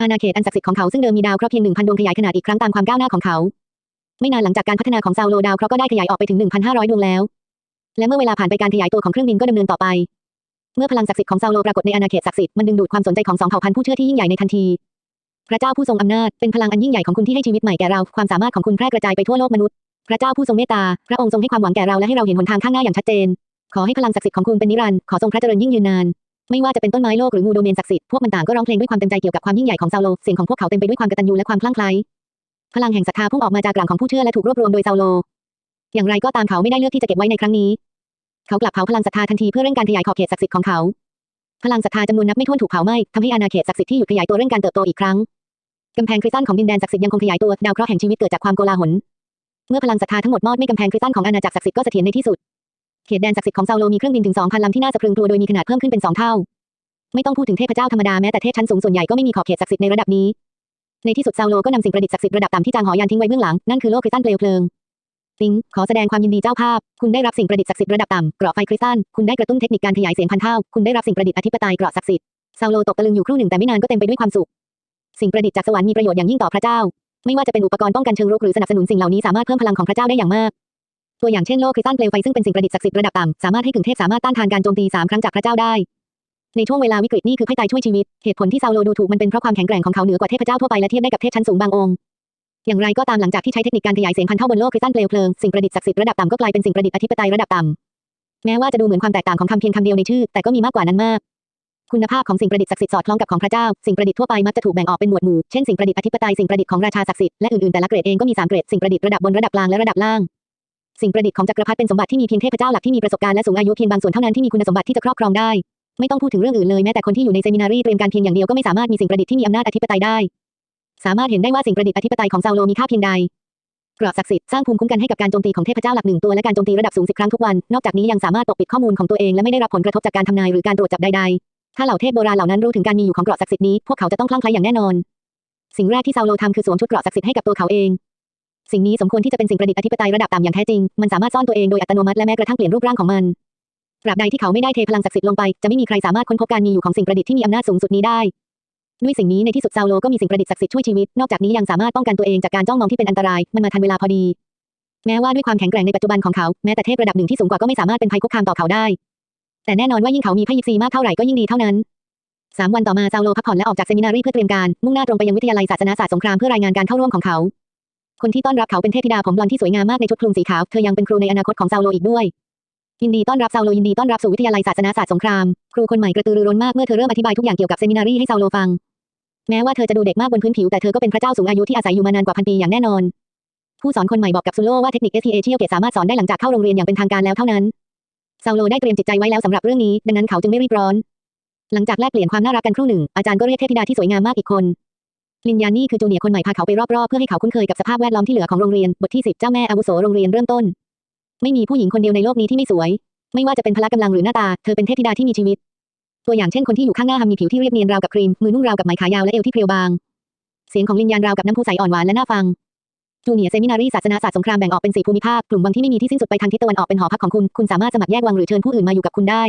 อาณาเขตอันศักดิ์สิทธิ์ของเขาซึ่งเดิมมีดาวเคราะห์เพียง1,000ดวงขยายขนาดอีกครั้งตามความก้าวหน้าของเขา ไม่นานหลังจากการพัฒนาของซาโลดาวเคราะห์ก็ได้ขยายออกไปถึง1,500ดวงแล้ว และเมื่อเวลาผ่านไปการขยายตัวของเครื่องบินก็ดำเนินต่อไป เมื่อพลังศักดิ์สิทธิ์ของซาโลปรากฏในอาณาเขตศักดิ์สิทธิ์มันดึงดูดความสนใจของสองเผ่าพันธุ์ผู้เชื่อที่ยิ่งใหญ่ในทันทีพระเจ้าผู้ทรงอำนาจเป็นพลังอันยิ่งใหญ่ของคุณที่ให้ชีวิตใหม่แก่เราความสามารถของคุณแพร่กระจายไปทั่วโลกมนุษย์พระเจ้าผู้ทรงเมตตาพระองค์ทรงให้ความหวังแก่เราและให้เราเห็นหนทางข้างหน้าอย่างชัดเจน ขอให้พลังศักดิ์สิทธิ์ของคุณเป็นนิรันดร์ขอทรงพระเจริญยิ่งยืนนาน ไม่ว่าจะเป็นต้นไม้โลกหรืองูโดเมนศักดิ์สิทธิ์พวกมันต่างก็ร้องเพลงด้วยความเต็มใจเกี่ยวกับความยิ่งใหญ่ของซาโลเสียงของพวกเขาเต็มไปด้วยความกตัญญูและความคลั่งไคล้พลังแห่งศรัทธาพุ่งออกมาจากกลางของผู้เชื่อและถูกรวบรวมโดยซาโล อย่างไรก็ตามเขาไม่ได้เลือกที่จะเก็บไว้ในครั้งนี้ เขากลับเผาพลังศรัทธาทันทีเพื่อเร่งการขยายขอบเขตศักดิ์สิทธิ์ของเขา พลังศรัทธาจำนวนนับไม่ถ้วนถูกเผาไหม้ทำให้อาณาเขตศักดิ์สิทธิ์ที่หยุดขยายตัวเร่งการเติบโตอีกครั้งกำแพงคริสตัลของดินแดนศักดิ์สิทธิ์ยังคงขยายตัวดาวเคราะห์แห่งชีวิตเกิดจากความโกลาหลเมื่อพลังศรัทธาทั้งหมดมอดไม่กำแพงคริสตัลของอาณาจักรศักดิ์สิทธิ์ก็เสถียรในที่สุด เขตแดนศักดิ์สิทธิ์ของซาโลมีเครื่องบินถึง2,000ลำที่น่าสะพรึงกลัวโดยมีขนาดเพิ่มขึ้นเป็น2เท่า ไม่ต้องพูดถึงเทพเจ้าธรรมดาแม้แต่เทพชั้นสูงส่วนใหญ่ก็ไม่มีขอบเขตศักดิ์สิทธิ์ในระดับนี้ ในที่สุดซาโลก็นำสิ่งประดิษฐ์ศักดิ์สิทธิ์ระดับต่ำที่จางหอยันทิ้งไว้เบื้องหลังนั่นคือโลกคริสตัลเปลวเพลิงติงขอแสดงความยินดีเจ้าภาพ คุณได้รับสิ่งประดิษฐ์ศักดิ์สิทธิ์ระดับต่ำเกราะไฟคริสตัลคุณได้กระตุ้นเทคนิคการขยายเสียงพันเท่า คุณได้รับสิ่งประดิษฐ์อธิปไตยเกราะศักดิ์สิทธิ์ซาโลตกตะลึงอยู่ครู่หนึ่งแต่ไม่นานก็เต็มไปด้วยความสุข สิ่งประดิษฐ์จากสวรรค์มีประโยชน์อย่างยิ่งต่อพระเจ้า ไม่ว่าจะเป็นอุปกรณ์ป้องกันเชิงรุกหรือสนับสนุนสิ่งเหล่านี้สามารถเพิ่มพลังของพระเจ้าได้อย่างมาก ตัวอย่างเช่นโลกคริสตัลเปลวไฟซึ่งเป็นสิ่งประดิษฐ์ศักดิ์สิทธิ์ระดับต่ำสามารถให้กึ่งเทพสามารถต้านทานการโจมตีสามครั้งจากพระเจ้าได้ ในช่วงเวลาวิกฤตนี่คือไพ่ตายช่วยชีวิต เหตุผลที่ซาโลดูถูกมันเป็นเพราะความแข็งแกร่งของเขาเหนือกว่าเทพเจ้าทั่วไปและเทียบได้กับเทพชั้นสูงบางองค์อย่างไรก็ตามหลังจากที่ใช้เทคนิคการขยายเสียงพันเท่าบนโลกคริสตัลเปลวเพลิงสิ่งประดิษฐ์ศักดิ์สิทธิ์ระดับต่ำก็กลายเป็นสิ่งประดิษฐ์อธิปไตยระดับต่ำแม้ว่าจะดูเหมือนความแตกต่างของคำเพียงคำเดียวในชื่อ แต่ก็มีมากกว่านั้นมาก คุณภาพของสิ่งประดิษฐ์ศักดิ์สิทธิ์สอดคล้องกับของพระเจ้า สิ่งประดิษฐ์ทั่วไปมักจะถูกแบ่งออกเป็นหมวดหมู่ เช่นสิ่งประดิษฐ์อธิปไตยสิ่งประดิษฐ์ของราชาศักดิ์สิทธิ์และอื่นๆแต่ละเกรดเองก็มี3เกรดสิ่งประดิษฐ์ระดับบนระดับกลางและระดับล่าง สิ่งประดิษฐ์ของจักรพรรดิเป็นสมบัติที่มีเพียงเทพเจ้าหลักที่มีประสบการณ์และสูงอายุเพียงบางส่วนเท่านั้นที่มีคุณสมบัติที่จะครอบครองได้ ไม่ต้องพูดถึงเรื่องอื่นเลยแม้แต่คนที่อยู่ในเซมินารีเตรียมการเพียงอย่างเดียวก็ไม่สามารถมีสิ่งประดิษฐ์ที่มีอำนาจอธิปไตยได้ สามารถเห็นได้ว่าสิ่งประดิษฐ์อธิปไตยของซาโลมีค่าเพียงใดกราะศักดิ์สิทธิ์สร้างภูมิคุ้มกันให้กับการโจมตีของเทพเจ้าหลักหนึ่งตัวและการโจมตีระดับสูงสิบครั้งทุกวัน นอกจากนี้ยังสามารถปกปิดข้อมูลของตัวเองและไม่ได้รับผลกระทบจากการทำนายหรือการตรวจจับใดๆ ถ้าเหล่าเทพโบราณเหล่านั้นรู้ถึงการมีอยู่ของกราะศักดิ์สิทธิ์นี้พวกเขาจะต้องคลั่งไคล้อย่างแน่นอน สิ่งแรกที่ซาโลทำคือสวมชุดเกราะศักดิ์สิทธิ์ให้กับตัวเขาเอง สิ่งนี้สมควรที่จะเป็นสิ่งประดิษฐ์อธิปไตยระดับต่ำอย่างแท้จริง มันสามารถซ่อนตัวเองโดยอัตโนมัติและแม้กระทั่งเปลี่ยนรูปร่างของมันตราบใดที่เขาไม่ได้เทพลังศักดิ์สิทธิ์ลงไป จะไม่มีใครสามารถค้นพบการมีอยู่ของสิ่งประดิษฐ์ที่มีอำนาจสูงสุดนี้ได้ ด้วยสิ่งนี้ในที่สุดซาโลก็มีสิ่งประดิษฐ์ศักดิ์สิทธิ์ช่วยชีวิต นอกจากนี้ยังสามารถป้องกันตัวเองจากการจ้องมองที่เป็นอันตราย มันมาทันเวลาพอดี แม้ว่าด้วยความแข็งแกร่งในปัจจุบันของเขา แม้แต่เทพระดับหนึ่งที่สูงกว่าก็ไม่สามารถเป็นภัยคุกคามต่อเขาได้ แต่แน่นอนว่ายิ่งเขามีพยิปซีมากเท่าไหร่ก็ยิ่งดีเท่านั้นสามวันต่อมาซาโลพักผ่อนและออกจากเซมินารีเพื่อเตรียมการมุ่งหน้าตรงไปยังวิทยาลัยศาสนาศาสตร์สงครามเพื่อรายงานการเข้าร่วมของเขา คนที่ต้อนรับเขาเป็นเทพธิดาผมบลอนด์ที่สวยงามมากในชุดคลุมสีขาว เธอยังเป็นครูในอนาคตของซาโลอีกด้วย ยินดีต้อนรับซาโลยินดีต้อนรับสู่วิทยาลัยศาสนาศาสตร์สงคราม ครูคนใหม่กระตือรือร้นมากเมื่อเธอเริ่มอธิบายทุกอย่างเกี่ยวกับเซมินารีให้ซาโลฟัง แม้ว่าเธอจะดูเด็กมากบนพื้นผิวแต่เธอก็เป็นพระเจ้าสูงอายุที่อาศัยอยู่มานานกว่าพันปีอย่างแน่นอน ผู้สอนคนใหม่บอกกับซูโลว่าเทคนิค STA เชียลเกตสามารถสอนได้หลังจากเข้าโรงเรียนอย่างเป็นทางการแล้วเท่านั้นซาโลได้เตรียมจิตใจไว้แล้วสำหรับเรื่องนี้ดังนั้นเขาจึงไม่รีบร้อน หลังจากแลกเปลี่ยนความน่ารักกันครู่หนึ่งอาจารย์ก็เรียกเทพธิดาที่สวยงามมากอีกคน ลินยานี่คือจูเนียร์คนใหม่พาเขาไปรอบๆ เพื่อให้เขาคุ้นเคยกับสภาพแวดล้อมที่เหลือของโรงเรียน บทที่ 10 เจ้าแม่อาวุโสโรงเรียนเริ่มต้น ไม่มีผู้หญิงคนเดียวในโลกนี้ที่ไม่สวย ไม่ว่าจะเป็นพละกำลังหรือหน้าตา เธอเป็นเทพธิดาที่มีชีวิต ตัวอย่างเช่นคนที่อยู่ข้างหน้าฮัมมีผิวที่เรียบเนียนราวกับครีม มือนุ่งราวกับไหมขายาวและเอวที่เพรียวบาง เสียงของลินยานราวกับน้ำพุใสอ่อนหวานและน่าฟัง จูเนียร์เซมินารีศาสนาศาสตร์สงครามแบ่งออกเป็นสี่ภูมิภาค กลุ่มวังที่ไม่มีที่สิ้นสุดไปทางทิศตะวันออกเป็นหอพักของคุณ คุณสามารถสมัครแยกวังหรือเชิญผู้อื่นมาอยู่กับคุณได้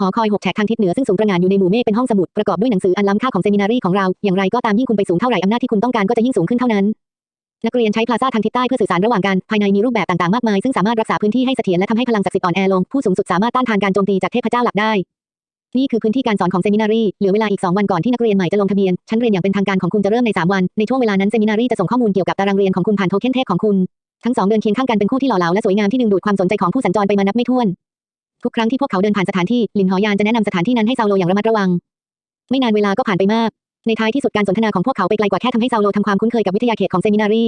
หอคอยหกแฉกทางทิศเหนือซึ่งสูงตระงานอยู่ในหมู่เมฆเป็นห้องสมุดประกอบด้วยหนังสืออันล้ำค่าของเซมินารีของเรา อย่างไรก็ตามยิ่งคุณไปสูงเท่าไหร่อำนาจที่คุณต้องการก็จะยิ่งสูงขึ้นเท่านั้น นักเรียนใช้พลาซ่าทางทิศใต้เพื่อสื่อสารระหว่างกัน ภายในมีรูปแบบต่างๆมากมาย ซึ่งสามารถรักษาพื้นที่ให้เสถียรและทำให้พลังศักดิ์สิทธิ์อ่อนแอลง ผู้สูงสุดสามารถต้านทานการโจมตีจากเทพเจ้าหลักได้ นี่คือพื้นที่การสอนของเซมินารี เหลือเวลาอีก 2 วันก่อนที่นักเรียนใหม่จะลงทะเบียน ชั้นเรียนอย่างเป็นทางการของคุณจะเริ่มใน 3 วัน ในช่วงเวลานั้นเซมินารีจะส่งข้อมูลเกี่ยวกับตารางเรียนของคุณผ่านโทเค็นเทพของคุณ ทั้งสองเดินเคียงข้างกันเป็นคู่ที่หล่อเหลาและสวยงามที่ดึงดูดความสนใจของผู้สัญจรไปมานับไม่ถ้วน ทุกครั้งที่พวกเขาเดินผ่านสถานที่ลินหอยานจะแนะนำสถานที่นั้นให้ซาโลอย่างระมัดระวัง ไม่นานเวลาก็ผ่านไปมาก ในท้ายที่สุดการสนทนาของพวกเขาไปไกลกว่าแค่ทำให้ซาโลทำความคุ้นเคยกับวิทยาเขตของเซมินารี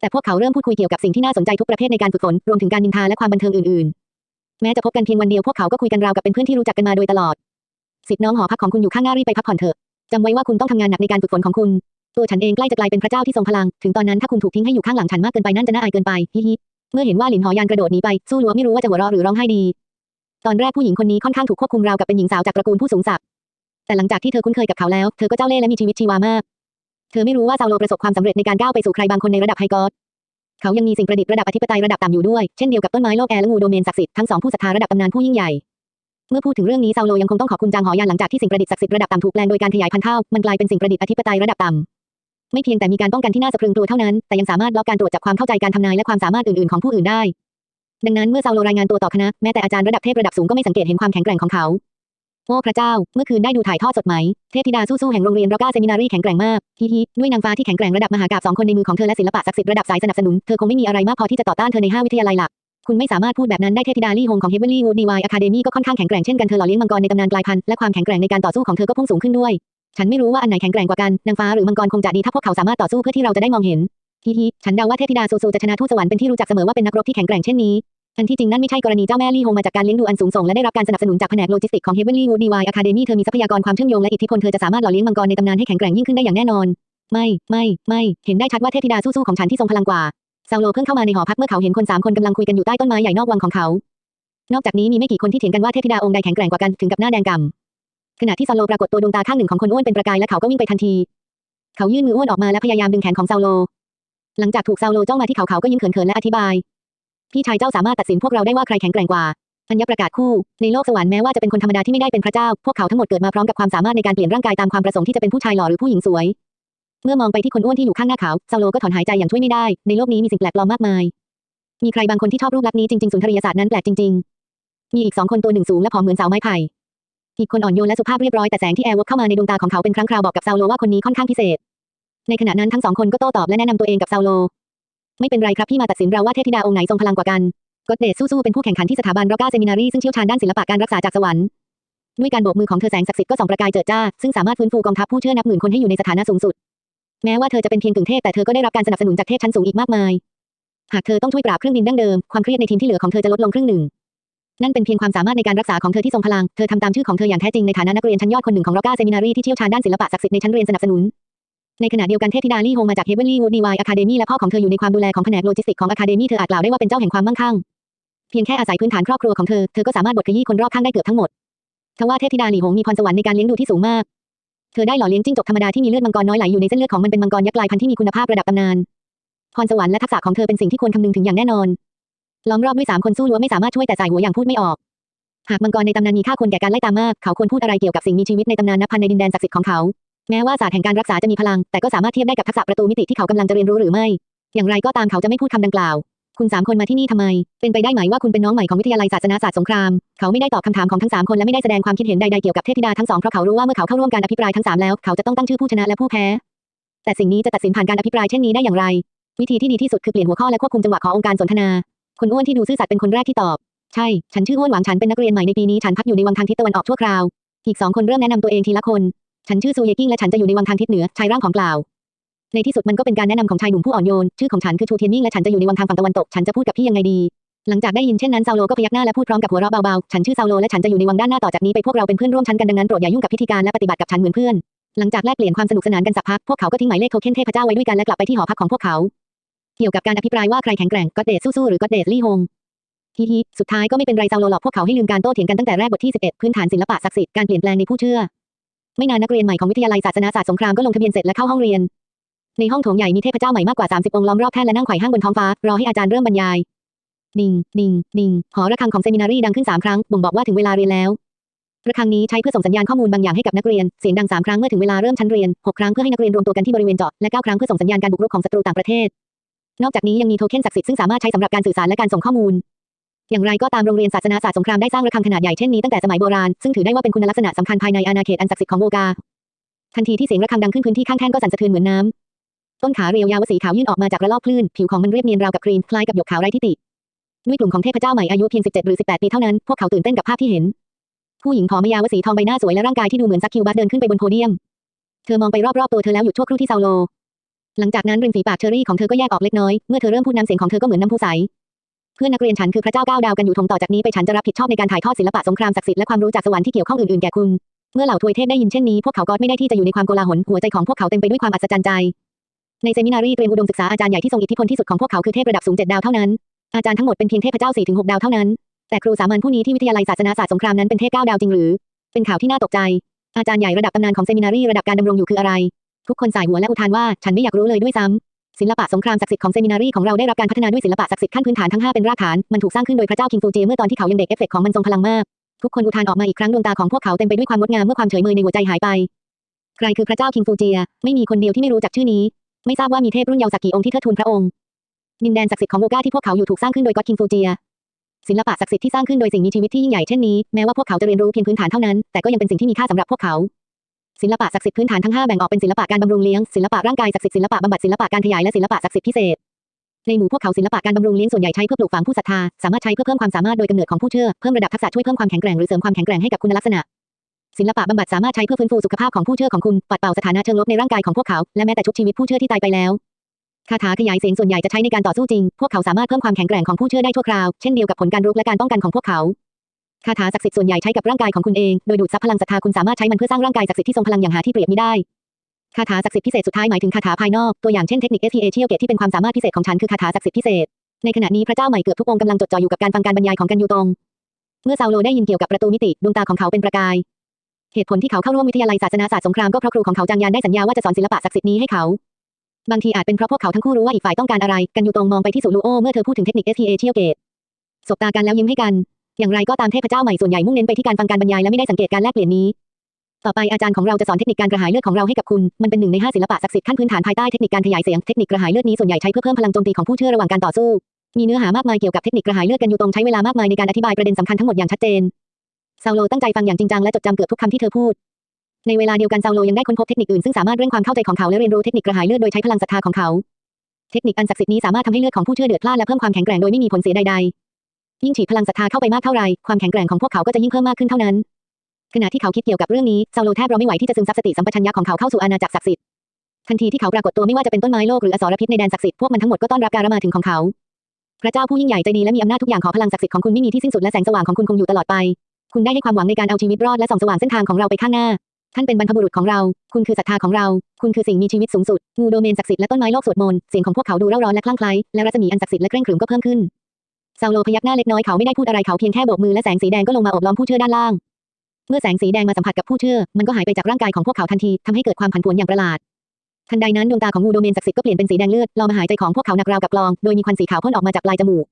แต่พวกเขาเริ่มพูดคุยเกี่ยวกับสิ่งที่น่าสนใจทุกประเภทในการฝึกฝนรวมถึงการนินทาและความบันเทิงอื่นๆ แม้จะพบกันเพียงวันเดียวพวกเขาก็คุยกันราวกับเป็นเพื่อนที่รู้จักกันมาโดยตลอดสิทธิ์น้องหอพักของคุณอยู่ข้างหน้ารีบไปพักผ่อนเถอะจำไว้ว่าคุณต้องทำงานหนักในการฝึกฝนของคุณ ตัวฉันเองใกล้จะกลายเป็นพระเจ้าที่ทรงพลัง ถึงตอนนั้นถ้าคุณถูกทิ้งให้อยู่ข้างหลังฉันมากเกินไปนั่นจะน่าอายเกินไปฮิฮิเมื่อเห็นว่าหลินหอยานกระโดดหนีไปสู้ลัวไม่รู้ว่าจะหัวเราะหรือร้องไห้ดี ตอนแรกผู้หญิงคนนี้ค่อนข้างถูกควบคุมราวกับเป็นหญิงสาวจากตระกูลผู้สูงศักดิ์แต่หลังจากที่เธอคุ้นเคยกับเขาแล้ว เธอก็เจ้าเล่ห์และมีชีวิตชีวามาก เธอไม่รู้ว่าซาโลประสบความสำเร็จในการก้าวไปสู่ใครบางคนในระดับไฮกอดเขายังมีสิ่งประดิษฐ์ระดับอธิปไตยระดับต่ำอยู่ด้วย เช่นเดียวกับต้นไม้โลกแอร์และงูโดเมนศักดิ์สิทธิ์ทั้งสองผู้ศรัทธาระดับตำนานผู้ยิ่งใหญ่ เมื่อพูดถึงเรื่องนี้ซาโลยังคงต้องขอบคุณจางหอยานหลังจากที่สิ่งประดิษฐ์ศักดิ์สิทธิ์ระดับต่ำถูกแปลงโดยการขยายพันธุ์เท่ามันกลายเป็นสิ่งประดิษฐ์อธิปไตยระดับต่ำไม่เพียงแต่มีการป้องกันที่น่าสะพรึงกลัวเท่านั้น แต่ยังสามารถล็อกการตรวจจับความเข้าใจการทำนายและความสามารถอื่นๆของผู้อื่นได้ ดังนั้นเมื่อซาโลรายงานตัวต่อคณะแม้แต่อาจารย์ระดับเทพระดับสูงก็ไม่สังเกตเห็นความแข็งแกร่งของเขาโอ้พระเจ้า เมื่อคืนได้ดูถ่ายทอดสดไหม เทพธิดาสู้ๆแห่งโรงเรียนรอก้าเซมินารีแข็งแกร่งมากฮิฮิด้วยนางฟ้าที่แข็งแกร่งระดับมหากาพย์สองคนในมือของเธอและศิลปะศักดิ์สิทธิ์ระดับสายสนับสนุน เธอคงไม่มีอะไรมากพอที่จะต่อต้านเธอในห้าวิทยาลัยหลัก คุณไม่สามารถพูดแบบนั้นได้เทพธิดาลี่ฮงของ Heavenly Wood DY Academy ก็ค่อนข้างแข็งแกร่งเช่นกันเธอหล่อเลี้ยงมังกรในตำนานกลายพันธุ์และความแข็งแกร่งในการต่อสู้ของเธอก็พุ่งสูงขึ้นด้วย ฉันไม่รู้ว่าอันไหนแข็งแกร่งกว่ากันนางฟ้าหรือมังกรคงจะดีถ้าพวกเขาสามารถต่อสู้เพื่อที่เราจะได้มองเห็นฮิฮิฉันเดาว่าเทพธิดาซูซูจะชนะทูตสวรรค์เป็นที่รู้จักเสมอว่าเป็นนักรบที่แข็งแกร่งเช่นนี้ อันที่จริงนั่นไม่ใช่กรณีเจ้าแม่ลี่ฮงมาจากการเลี้ยงดูอันสูงส่งและได้รับการสนับสนุนจากแผนกโลจิสติกของ Heavenly Wood DY Academy เธอมีทรัพยากรความเชื่อมโยงและอิทธิพลเธอจะสามารถหล่อเลี้ยงมังกรในตำนานให้แข็งแกร่งยิ่งขึ้นได้อย่างแน่นอน ไม่ ไม่ ไม่ เห็นได้ชัดว่าเทพธิดาสู้ๆของฉันที่ทรงพลังกว่าซาโลเพิ่งเข้ามาในหอพักเมื่อเขาเห็นคนสามคนกำลังคุยกันอยู่ใต้ต้นไม้ใหญ่นอกวังของเขา นอกจากนี้มีไม่กี่คนที่เถียงกันว่าเทพธิดาองค์ใดแข็งแกร่งกว่ากันถึงกับหน้าแดงก่ำขณะที่ซาโลปรากฏตัวดวงตาข้างหนึ่งของคนอ้วนเป็นประกายและเขาก็วิ่งไปทันที เขายื่นมืออ้วนออกมาและพยายามดึงแขนของซาโล หลังจากถูกซาโลจ้องมาที่เขาเขาก็ยิ้มเขินๆและอธิบาย พี่ชายเจ้าสามารถตัดสินพวกเราได้ว่าใครแข็งแกร่งกว่าอัญญประกาศคู่ ในโลกสวรรค์แม้ว่าจะเป็นคนธรรมดาที่ไม่ได้เป็นพระเจ้า พวกเขาทั้งหมดเกิดมาพร้อมกับความสามารถในการเปลี่ยนร่างกายตามความประสงค์ที่จะเป็นผู้ชายหล่อหรือผู้หญิงสวย เมื่อมองไปที่คนอ้วนที่อยู่ข้างหน้าเขาซาโลก็ถอนหายใจอย่างช่วยไม่ได้ ในโลกนี้มีสิ่งแปลกปลอมมากมาย มีใครบางคนที่ชอบรูปลักษณ์นี้จริงๆสุนทรียศาสตร์นั้นแปลกจริง ๆ มีอีกสองคนตัวหนึ่งสูงและผอมเหมือนเสาไม้ไผ่ อีกคนอ่อนโยนและสุภาพเรียบร้อยแต่แสงที่แอร์วกเข้ามาในดวงตาของเขาเป็นครั้งคราวบอกกับซาโลว่าคนนี้ค่อนข้างพิเศษ ในขณะนั้นทั้งสองคนก็โต้ตอบและแนะนำตัวเองกับซาโล ไม่เป็นไรครับพี่มาตัดสินเราว่าเทพธิดาองค์ไหนทรงพลังกว่ากันกดเดชสู้ๆเป็นผู้แข่งขันที่สถาบันร็อกก้าเซมินารีซึ่งเชี่ยวชาญด้านศิลปะการรักษาจากสวรรค์ด้วยการโบกมือของเธอแสงศักดิ์สิทธิ์ก็ส่องประกายเจิดจ้า ซึ่งสามารถฟื้นฟูกองทัพผู้เชื่อนับหมื่นคนให้อยู่ในสถานะสูงสุด แม้ว่าเธอจะเป็นเพียงกึ่งเทพแต่เธอก็ได้รับการสนับสนุนจากเทพชั้นสูงอีกมากมาย หากเธอต้องช่วยปราบเครื่องบินดั้งเดิม ความเครียดในทีมที่เหลือของเธอจะลดลงครึ่งหนึ่ง นั่นเป็นเพียงความสามารถในการรักษาของเธอที่ทรงพลัง เธอทำตามชื่อของเธออย่างแท้จริงในฐานะนักเรียนชั้นยอดคนหนึ่งของร็อกก้าเซมินารีที่เชี่ยวชาญด้านศิลปะศักดิ์สิทธิ์ในชั้นเรียนสนับสนุน ในขณะเดียวกันเทพธิดาลี่ฮงมาจากเฮเวนลี่วูดดีวายอะคาเดมี่และพ่อของเธออยู่ในความดูแลของแผนกโลจิสติกของอะคาเดมี่เธออาจกล่าวได้ว่าเป็นเจ้าแห่งความมั่งคั่ง เพียงแค่อาศัยพื้นฐานครอบครัวของเธอ เธอก็สามารถบดขยี้คนรอบข้างได้เกือบทั้งหมดทว่าเทพธิดาหลี่หงมีพรสวรรค์ในการเลี้ยงดูที่สูงมาก เธอได้หล่อเลี้ยงจิ้งจกธรรมดาที่มีเลือดมังกรน้อยไหลอยู่ในเส้นเลือดของมันเป็นมังกรยักษ์ลายพันธุ์ที่มีคุณภาพระดับตำนาน พรสวรรค์และทักษะของเธอเป็นสิ่งที่ควรคำนึงถึงอย่างแน่นอน ล้อมรอบด้วยสามคนสู้ล้วนไม่สามารถช่วยแต่สายหัวอย่างพูดไม่ออก หากมังกรในตำนานมีค่าควรแก่การไล่ตามมาก เขาควรพูดอะไรเกี่ยวกับสิ่งมีชีวิตในตำนานนับพันในดินแดนศักดิ์สิทธิ์ของเขา แม้ว่าศาสตร์แห่งการรักษาจะมีพลัง แต่ก็สามารถเทียบได้กับทักษะประตูมิติที่เขากำลังจะเรียนรู้หรือไม่ อย่างไรก็ตามเขาจะไม่พูดคำดังกล่าว คุณสามคนมาที่นี่ทำไม เป็นไปได้ไหมว่าคุณเป็นน้องใหม่ของวิทยาลัยศาสนาศาสตร์สงคราม เขาไม่ได้ตอบคำถามของทั้งสามคนและไม่ได้แสดงความคิดเห็นใดๆเกี่ยวกับเทพธิดาทั้งสองเพราะเขารู้ว่าเมื่อเขาเข้าร่วมการอภิปรายทั้งสามแล้วเขาจะต้องตั้งชื่อผู้ชนะและผู้แพ้ แต่สิ่งนี้จะตัดสินผ่านการอภิปรายเช่นนี้ได้อย่างไร วิธีที่ดีที่สุดคือเปลี่ยนหัวข้อและควบคุมจังหวะขององค์การสนทนา คนอ้วนที่ดูซื่อสัตย์เป็นคนแรกที่ตอบ ใช่ ฉันชื่ออ้วนหวังฉันเป็นนักเรียนใหม่ในปีนี้ฉันพักอยู่ในวังทางทิศตะวันออกชั่วคราว อีกสองคนเริ่มแนะนำตัวเองทีละคน ฉันชื่อซูเยกิ้งและฉันจะอยู่ในวังทางทิศเหนือชายร่างของกล่าว ในที่สุดมันก็เป็นการแนะนำของชายหนุ่มผู้อ่อนโยน ชื่อของฉันคือชูเทียนนิ่งและฉันจะอยู่ในวังทางฝั่งตะวันตก ฉันจะพูดกับพี่ยังไงดี หลังจากได้ยินเช่นนั้นซาโลก็พยักหน้าและพูดพร้อมกับหัวเราะเบาๆ ฉันชื่อซาโลและฉันจะอยู่ในวังด้านหน้าต่อจากนี้ไปพวกเราเป็นเพื่อนร่วมชั้นกันดังนั้นโปรดอย่ายุ่งกับพิธีการและปฏิบัติกับฉันเหมือนเพื่อน หลังจากแลกเปลี่ยนความสนุกสนานกันสักพักพวกเขาก็ทิ้งหมายเลขโทเค็นเทพเจ้าไว้ด้วยกันและกลับไปที่หอพักของพวกเขา เกี่ยวกับการอภิปรายว่าใครแข็งแกร่งก็เดชสู้ๆหรือก็เดชลี่ฮงฮิฮิสุดท้ายก็ไม่เป็นไรซาโลหลอกพวกเขาให้ลืมการโต้เถียงกันตั้งแต่แรกบทที่11พื้นฐานศิลปะศักดิ์สิทธิ์การเปลี่ยนแปลงในผู้เชื่อ ไม่นานนักเรียนใหม่ของวิทยาลัยศาสนาศาสตร์สงครามก็ลงทะเบียนเสร็จและเข้าห้องเรียน ในห้องโถงใหญ่มีเทพเจ้าใหม่มากกว่า 30 องค์ล้อมรอบแท่นและนั่งไขว่ห้างบนท้องฟ้ารอให้อาจารย์เริ่มบรรยายดิงดิงดิงหอระฆังของเซมินารีดังขึ้นสามครั้งบ่งบอกว่าถึงเวลาเรียนแล้วระฆังนี้ใช้เพื่อส่งสัญญาณข้อมูลบางอย่างให้กับนักเรียน เสียงดังสามครั้งเมื่อถึงเวลาเริ่มชั้นเรียนหกครั้งเพื่อให้นักเรียนรวมตัวกันที่บริเวณเจาะ และเก้าครั้งเพื่อส่งสัญญาณการบุกรุกของศัตรูต่างประเทศ นอกจากนี้ยังมีโทเค็นศักดิ์สิทธิ์ซึ่งสามารถใช้สำหรับการสื่อสารและการส่งข้อมูล อย่างไรก็ตามโรงเรียนศาสนาศาสตร์สงครามได้สร้างระฆังขนาดใหญ่เช่นนี้ตั้งแต่สมัยโบราณ ซึ่งถือได้ว่าเป็นคุณลักษณะสำคัญภายในอาณาเขตอันศักดิ์สิทธิ์ของโวกา ทันทีที่เสียงระฆังดังขึ้นพื้นที่ข้างแท่นก็สั่นสะเทือนเหมือนน้ำต้นขาเรียวยาวสีขาวยื่นออกมาจากระลอกคลื่น ผิวของมันเรียบเนียนราวกับครีมคล้ายกับหยกขาวไร้ที่ติด้วยกลุ่มของเทพเจ้าใหม่อายุเพียง 17 หรือ 18 ปีเท่านั้น พวกเขาตื่นเต้นกับภาพที่เห็น ผู้หญิงผอมยาวสีทองใบหน้าสวยและร่างกายที่ดูเหมือนซักคิวบัสเดินขึ้นไปบนโพเดียม เธอมองไปรอบๆตัวเธอแล้วหยุดชั่วครู่ที่ซาโล หลังจากนั้นริมฝีปากเชอรี่ของเธอก็แยกออกเล็กน้อย เมื่อเธอเริ่มพูดน้ำเสียงของเธอก็เหมือนน้ำพุใส เพื่อนนักเรียนฉันคือพระเจ้าก้าวดาวกันอยู่ทงต่อจากนี้ไปฉันจะรับผิดชอบในการถ่ายทอดศิลปะสงครามศักดิ์สิทธิ์และความรู้จากสวรรค์ที่เกี่ยวข้องอื่นๆแก่คุณเมื่อเหล่าทวยเทพได้ยินเช่นนี้พวกเขาก็ไม่ได้ที่จะอยู่ในความโกลาหลหัวใจของพวกเขาเต็มไปด้วยความอัศจรรย์ใจ ในเซมินารีเตรียมอุดมศึกษาอาจารย์ใหญ่ที่ทรงอิทธิพลที่สุดของพวกเขาคือเทพระดับสูงเจ็ดดาวเท่านั้นอาจารย์ทั้งหมดเป็นเพียงเทพเจ้าสี่ถึงหกดาวเท่านั้น แต่ครูสามัญผู้นี้ที่วิทยาลัยศาสนาศาสตร์สงครามนั้นเป็นเทพเก้าดาวจริงหรือ เป็นข่าวที่น่าตกใจ อาจารย์ใหญ่ระดับตำนานของเซมินารีระดับการดำรงอยู่คืออะไร ทุกคนสายหัวและอุทานว่าฉันไม่อยากรู้เลยด้วยซ้ำ ศิลปะสงครามศักดิ์สิทธิ์ของเซมินารีของเราได้รับการพัฒนาด้วยศิลปะศักดิ์สิทธิ์ขั้นพื้นฐานทั้งห้าเป็นรากฐาน มันถูกสร้างขึ้นโดยพระเจ้าคิงฟูเจเมื่อตอนที่เขายังเด็กเอฟเฟกต์ของมันทรงพลังมาก ทุกคนอุทานออกมาอีกครั้งดวงตาของพวกเขาเต็มไปด้วยความงดงามเมื่อความเฉยเมยในหัวใจหายไป ใครคือพระเจ้าคิงฟูเจียไม่มีคนเดียวที่ไม่รู้จักชื่อนี้ ไม่ทราบว่ามีเทพรุ่นเยาว์สักกี่องค์ที่เทิดทูนพระองค์ ดินแดนศักดิ์สิทธิ์ของโวกาที่พวกเขาอยู่ถูกสร้างขึ้นโดยก็อดคิงฟูเจียศิลปะศักดิ์สิทธิ์ที่สร้างขึ้นโดยสิ่งมีชีวิตที่ยิ่งใหญ่เช่นนี้แม้ว่าพวกเขาจะเรียนรู้เพียงพื้นฐานเท่านั้นแต่ก็ยังเป็นสิ่งที่มีค่าสำหรับพวกเขา ศิลปะศักดิ์สิทธิ์พื้นฐานทั้งห้าแบ่งออกเป็นศิลปะการบำรุงเลี้ยงศิลปะร่างกายศักดิ์สิทธิ์ศิลปะบำบัดศิลปะการขยายและศิลปะศักดิ์สิทธิ์พิเศษในหมู่พวกเขาศิลปะการบำรุงเลี้ยงส่วนใหญ่ใช้เพื่อปลูกฝังผู้ศรัทธาสามารถใช้เพื่อเพิ่มความสามารถโดยกำเนิดของผู้เชื่อเพิ่มระดับทักษะช่วยเพิ่มความแข็งแกร่งหรือเสริมความแข็งแกร่งให้กับคุณลักษณะ ศิลปะบำบัดสามารถใช้เพื่อฟื้นฟูสุขภาพของผู้เชื่อของคุณปัดเป่าสถานะเชิงลบในร่างกายของพวกเขาและแม้แต่ชุบชีวิตผู้เชื่อที่ตายไปแล้วคาถาขยายเสียงส่วนใหญ่จะใช้ในการต่อสู้จริง พวกเขาสามารถเพิ่มความแข็งแกร่งของผู้เชื่อได้ชั่วคราวเช่นเดียวกับผลการรุกและการป้องกันของพวกเขา คาถาศักดิ์สิทธิ์ส่วนใหญ่ใช้กับร่างกายของคุณเอง โดยดูดซับพลังศรัทธาคุณสามารถใช้มันเพื่อสร้างร่างกายศักดิ์สิทธิ์ที่ทรงพลังอย่างหาที่เปรียบมิได้ คาถาศักดิ์สิทธิ์พิเศษสุดท้ายหมายถึงคาถาภายนอก ตัวอย่างเช่นเทคนิค STA เชียลเกตที่เป็นความสามารถพิเศษของฉันคือคาถาศักดิ์สิทธิ์พิเศษ ในขณะนี้พระเจ้าใหม่เกือบทุกองค์กำลังจดจ่ออยู่กับการฟังการบรรยายของกันยูตง เมื่อซาโลได้ยินเกี่ยวกับประตูมิติดวงตาของเขาเป็นประกาย เหตุผลที่เขาเข้าร่วมวิทยาลัยศาสนาศาสตร์สงครามก็เพราะครูของเขาจางยานได้สัญญาว่าจะสอนศิลปะศักดิ์สิทธิ์นี้ให้เขาบางทีอาจเป็นเพราะพวกเขาทั้งคู่รู้ว่าอีกฝ่ายต้องการอะไร กันยูตงมองไปที่สุลูโอเมื่อเธอพูดถึงเทคนิค STA เชียลเกตสบตากันแล้วยิ้มให้กัน อย่างไรก็ตามเทพเจ้าใหม่ส่วนใหญ่มุ่งเน้นไปที่การฟังการบรรยายและไม่ได้สังเกตการแลกเปลี่ยนนี้ ต่อไปอาจารย์ของเราจะสอนเทคนิคการกระหายเลือดของเราให้กับคุณ มันเป็นหนึ่งในห้าศิลปะศักดิ์สิทธิ์ขั้นพื้นฐานภายใต้เทคนิคการขยายเสียง เทคนิคกระหายเลือดนี้ส่วนใหญ่ใช้เพื่อเพิ่มพลังโจมตีของผู้เชื่อระหว่างการต่อสู้ มีเนื้อหามากมายเกี่ยวกับเทคนิคกระหายเลือดกันอยู่ตรงใช้เวลามากมายในการอธิบายประเด็นสำคัญทั้งหมดอย่างชัดเจนซาโลตั้งใจฟังอย่างจริงจังและจดจำเกือบทุกคำที่เธอพูด ในเวลาเดียวกันซาโลยังได้ค้นพบเทคนิคอื่นซึ่งสามารถเร่งความเข้าใจของเขาและเรียนรู้เทคนิคกระหายเลือดโดยใช้พลังศรัทธาของเขา เทคนิคอันศักดิ์สิทธิ์นี้สามารถทำให้เลือดของผู้เชื่อเดือดพล่านและเพิ่มความแข็งแกร่งโดยไม่มีผลเสียใดๆ ยิ่งฉีดพลังศรัทธาเข้าไปมากเท่าไรความแข็งแกร่งของพวกเขาก็จะยิ่งเพิ่มมากขึ้นเท่านั้น ขณะที่เขาคิดเกี่ยวกับเรื่องนี้เซาโลแทบรอไม่ไหวที่จะซึมซับสติสัมปชัญญะของเขาเข้าสู่อาณาจักรศักดิ์สิทธิ์ทันทีที่เขาปรากฏตัวไม่ว่าจะเป็นต้นไม้โลกหรืออสรพิษในแดนศักดิ์สิทธิ์พวกมันทั้งหมดก็ต้อนรับการมาถึงของเขาพระเจ้าผู้ยิ่งใหญ่ใจดีและมีอำนาจทุกอย่างขอพลังศักดิ์สิทธิ์ของคุณไม่มีที่สิ้นสุดและแสงสว่างของคุณคงอยู่ตลอดไป คุณได้ให้ความหวังในการเอาชีวิตรอดและส่องสว่างเส้นทางของเราไปข้างหน้า ท่านเป็นบรรพบุรุษของเรา คุณคือศรัทธาของเรา คุณคือสิ่งมีชีวิตสูงสุดงูโดเมนศักดิ์สิทธิ์และต้นไม้โลกสวดมนต์เสียงของพวกเขาดูเร่าร้อนและคลั่งไคล้และรัศมีอันศักดิ์สิทธิ์และเคร่งขรึมก็เพิ่มขึ้น ซาโลพยักหน้าเล็กน้อยเขาไม่ได้พูดอะไรเขาเพียงแค่โบกมือและแสงสีแดงก็ลงมาอบล้อมผู้เชื่อด้านล่าง เมื่อแสงสีแดงมาสัมผัสกับผู้เชื่อ มันก็หายไปจากร่างกายของพวกเขาทันทีทำให้เกิดความผันผวนอย่างประหลาดทันใดนั้นดวงตาของงูโดเมนศักดิ์สิทธิ์ก็เปลี่ยนเป็นสีแดงเลือดลอมหายใจของพวกเขาหนักราวกับกลอง โดยมีควันสีขาวพ่นออกมาจากปลายจมูก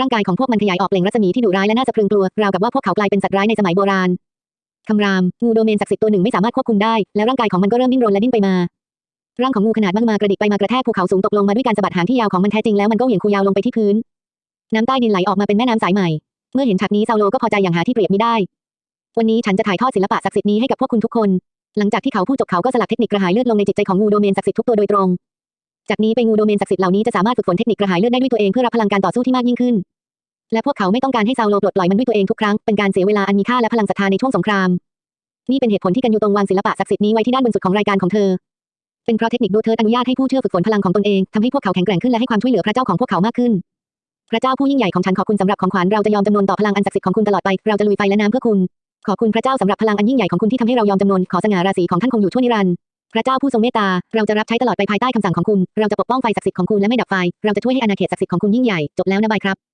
ร่างกายของพวกมันขยายออกเปล่งรัศมีที่ดุร้ายและน่าสะพรึงกลัว ราวกับว่าพวกเขากลายเป็นสัตว์ร้ายในสมัยโบราณคำราม งูโดเมนศักดิ์สิทธิ์ตัวหนึ่งไม่สามารถควบคุมได้ และร่างกายของมันก็เริ่มดิ้นรนและดิ้นไปมา ร่างของงูขนาดมากมากระดิกไปมากระแทกภูเขาสูงตกลงมาด้วยการสะบัดหางที่ยาวของมันแท้จริงแล้วมันก็เหวี่ยงคูยาวลงไปที่พื้น น้ำใต้ดินไหลออกมาเป็นแม่น้ำสายใหม่ เมื่อเห็นฉากนี้ซาโลก็พอใจอย่างหาที่เปรียบไมิได้ วันนี้ฉันจะถ่ายทอดศิลปะศักดิ์สิทธิ์นี้ให้กับพวกคุณทุกคน หลังจากที่เขาพูดจบเขาก็สลักเทคนิคกระหายเลือดลงในจิตใจของงูโดเมนศักดิ์สิทธิ์ทุกตัวโดยตรง จากนี้ไปงูโดเมนศักดิ์สิทธิ์เหล่านี้จะสามารถฝึกฝนเทคนิคกระหายเลือดได้ด้วยตัวเองเพื่อรับพลังการต่อสู้ที่มากยิ่งขึ้น และพวกเขาไม่ต้องการให้ซาโลปลดปล่อยมันด้วยตัวเองทุกครั้ง เป็นการเสียเวลาอันมีค่าและพลังศรัทธาในช่วงสงคราม นี่เป็นเหตุผลที่กันยูตรงวางศิลปะศักดิ์สิทธิ์นี้ไว้ที่ด้านบนสุดของรายการของเธอ เป็นเพราะเทคนิคดูเธออนุญาตให้ผู้เชื่อฝึกฝนพลังของตนเองทำให้พวกเขาแข็งแกร่งขึ้นและให้ความช่วยเหลือพระเจ้าของพวกเขามากขึ้น พระเจ้าผู้ยิ่งใหญ่ของฉันขอบคุณสำหรับของขวัญเราจะยอมจำนนต่อพลังอันศักดิ์สิทธิ์ของคุณตลอดไป เราจะลุยไฟและน้ำเพื่อคุณ ขอบคุณพระเจ้าสำหรับพลังอันยิ่งใหญ่ของคุณที่ทำให้เรายอมจำนนขอสง่าราศีของท่านคงอยู่ชั่วนิรันดร์พระเจ้าผู้ทรงเมตตา เราจะรับใช้ตลอดไปภายใต้คำสั่งของคุณ เราจะปกป้องไฟศักดิ์สิทธิ์ของคุณและไม่ดับไฟ เราจะช่วยให้อาณาเขตศักดิ์สิทธิ์ของคุณยิ่งใหญ่ จบแล้วนะบายครับ